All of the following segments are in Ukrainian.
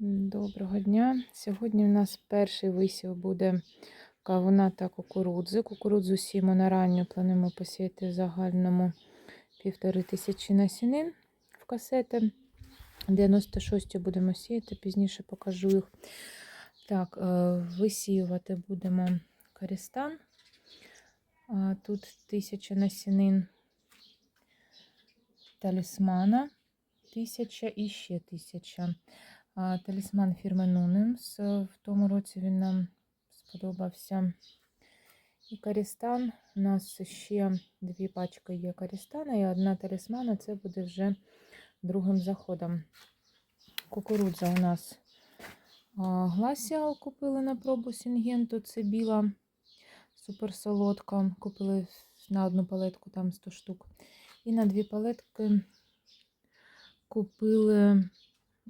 Доброго дня. Сьогодні у нас перший висів буде кавуна та кукурудзи. Кукурудзу сімо на ранню плануємо посіяти в загальному півтори тисячі насінин в касети. 96 будемо сіяти, пізніше покажу їх. Так, е, висіювати будемо корістан. Тут тисяча насінин талісмана, тисяча і ще тисяча. Талісман фірми Нунемс. В тому році він нам сподобався. І Карістан. У нас ще дві пачки є Карістана і одна талісмана. Це буде вже другим заходом. Кукурудза у нас Гласіал купили на пробу Сінгенту. Це біла суперсолодка. Купили на одну палетку там 100 штук. І на дві палетки купили е,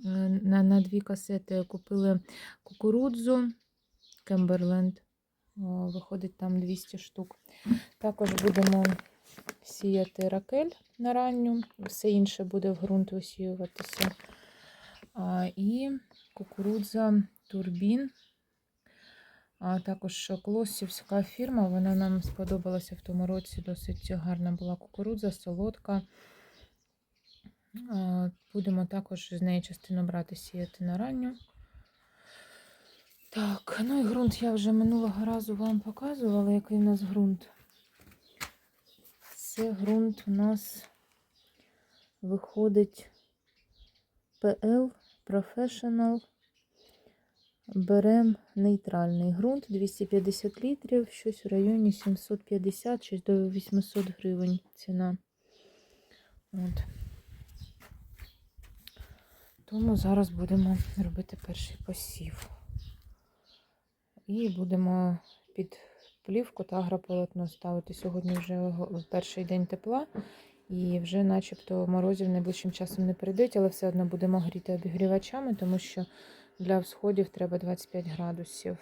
на, на дві касети купили кукурудзу Кемберленд. Виходить там 200 штук. Також будемо сіяти ракель на ранню, все інше буде в ґрунт висіюватися. І кукурудза турбін. А також клосівська фірма, вона нам сподобалася в тому році. Досить гарна була кукурудза, солодка. Будемо також з неї частину брати сіяти на ранню. Так, ну і ґрунт я вже минулого разу вам показувала, який у нас ґрунт. Це ґрунт у нас виходить PL Professional. Беремо нейтральний ґрунт 250 літрів, щось в районі 750 щось до 800 гривень ціна. От. Тому зараз будемо робити перший посів. І будемо під плівку та агрополотно ставити. Сьогодні вже перший день тепла, і вже начебто морозів найближчим часом не перейдуть, але все одно будемо гріти обігрівачами, тому що для всходів треба 25 градусів.